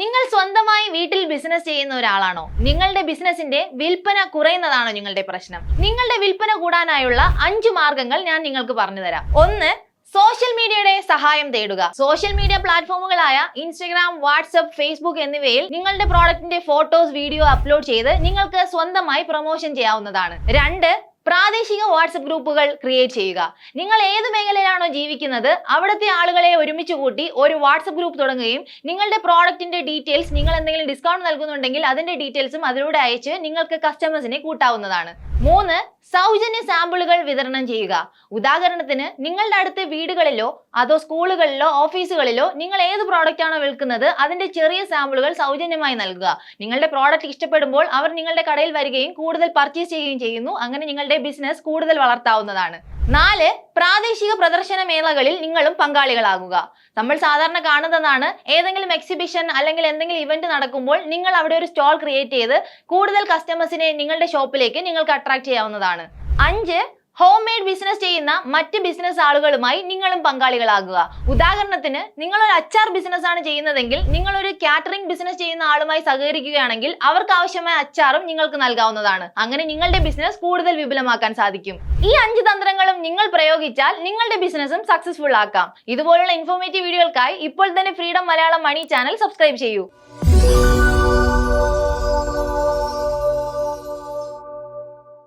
നിങ്ങൾ സ്വന്തമായി വീട്ടിൽ ബിസിനസ് ചെയ്യുന്ന ഒരാളാണോ? നിങ്ങളുടെ ബിസിനസിന്റെ വിൽപ്പന കുറയുന്നതാണോ നിങ്ങളുടെ പ്രശ്നം? നിങ്ങളുടെ വിൽപ്പന കൂടാനായുള്ള അഞ്ച് മാർഗങ്ങൾ ഞാൻ നിങ്ങൾക്ക് പറഞ്ഞു തരാം. ഒന്ന് സോഷ്യൽ മീഡിയയുടെ സഹായം തേടുക. സോഷ്യൽ മീഡിയ പ്ലാറ്റ്ഫോമുകളായ ഇൻസ്റ്റഗ്രാം വാട്സ്ആപ്പ് ഫേസ്ബുക്ക് എന്നിവയിൽ നിങ്ങളുടെ പ്രോഡക്റ്റിന്റെ ഫോട്ടോസ് വീഡിയോ അപ്ലോഡ് ചെയ്ത് നിങ്ങൾക്ക് സ്വന്തമായി പ്രൊമോഷൻ ചെയ്യാവുന്നതാണ്. രണ്ട് പ്രാദേശിക വാട്സപ്പ് ഗ്രൂപ്പുകൾ ക്രിയേറ്റ് ചെയ്യുക. നിങ്ങൾ ഏത് മേഖലയിലാണോ ജീവിക്കുന്നത് അവിടുത്തെ ആളുകളെ ഒരുമിച്ച് കൂട്ടി ഒരു വാട്സപ്പ് ഗ്രൂപ്പ് തുടങ്ങുകയും നിങ്ങളുടെ പ്രോഡക്റ്റിന്റെ ഡീറ്റെയിൽസ് നിങ്ങൾ എന്തെങ്കിലും ഡിസ്കൗണ്ട് നൽകുന്നുണ്ടെങ്കിൽ അതിന്റെ ഡീറ്റെയിൽസും അതിലൂടെ അയച്ച് നിങ്ങൾക്ക് കസ്റ്റമേഴ്സിനെ കൂട്ടാവുന്നതാണ്. മൂന്ന് സൗജന്യ സാമ്പിളുകൾ വിതരണം ചെയ്യുക. ഉദാഹരണത്തിന് നിങ്ങളുടെ അടുത്ത വീടുകളിലോ അതോ സ്കൂളുകളിലോ ഓഫീസുകളിലോ നിങ്ങൾ ഏത് പ്രോഡക്റ്റ് ആണോ വിൽക്കുന്നത് അതിന്റെ ചെറിയ സാമ്പിളുകൾ സൗജന്യമായി നൽകുക. നിങ്ങളുടെ പ്രോഡക്റ്റ് ഇഷ്ടപ്പെടുമ്പോൾ അവർ നിങ്ങളുടെ കടയിൽ വരികയും കൂടുതൽ പർച്ചേസ് ചെയ്യുകയും ചെയ്യുന്നു. അങ്ങനെ നിങ്ങളുടെ ബിസിനസ് കൂടുതൽ വളർത്താവുന്നതാണ്. നാല് പ്രാദേശിക പ്രദർശന മേളകളിൽ നിങ്ങളും പങ്കാളികളാകുക. നമ്മൾ സാധാരണ കാണുന്നതാണ് ഏതെങ്കിലും എക്സിബിഷൻ അല്ലെങ്കിൽ എന്തെങ്കിലും ഇവന്റ് നടക്കുമ്പോൾ നിങ്ങൾ അവിടെ ഒരു സ്റ്റോൾ ക്രിയേറ്റ് ചെയ്ത് കൂടുതൽ കസ്റ്റമേഴ്സിനെ നിങ്ങളുടെ ഷോപ്പിലേക്ക് നിങ്ങൾക്ക് അട്രാക്ട് ചെയ്യാവുന്നതാണ്. അഞ്ച് ഹോം മെയ്ഡ് ബിസിനസ് ചെയ്യുന്ന മറ്റ് ബിസിനസ് ആളുകളുമായി നിങ്ങളും പങ്കാളികളാകുക. ഉദാഹരണത്തിന് നിങ്ങൾ ഒരു അച്ചാർ ബിസിനസ് ആണ് ചെയ്യുന്നതെങ്കിൽ നിങ്ങൾ ഒരു കാറ്ററിംഗ് ബിസിനസ് ചെയ്യുന്ന ആളുമായി സഹകരിക്കുകയാണെങ്കിൽ അവർക്ക് ആവശ്യമായ അച്ചാറും നിങ്ങൾക്ക് നൽകാവുന്നതാണ്. അങ്ങനെ നിങ്ങളുടെ ബിസിനസ് കൂടുതൽ വിപുലമാക്കാൻ സാധിക്കും. ഈ അഞ്ച് തന്ത്രങ്ങളും നിങ്ങൾ പ്രയോഗിച്ചാൽ നിങ്ങളുടെ ബിസിനസ്സും സക്സസ്ഫുൾ ആക്കാം. ഇതുപോലുള്ള ഇൻഫോർമേറ്റീവ് വീഡിയോകൾക്കായി ഇപ്പോൾ തന്നെ freedom Malayalam money channel subscribe ചെയ്യൂ.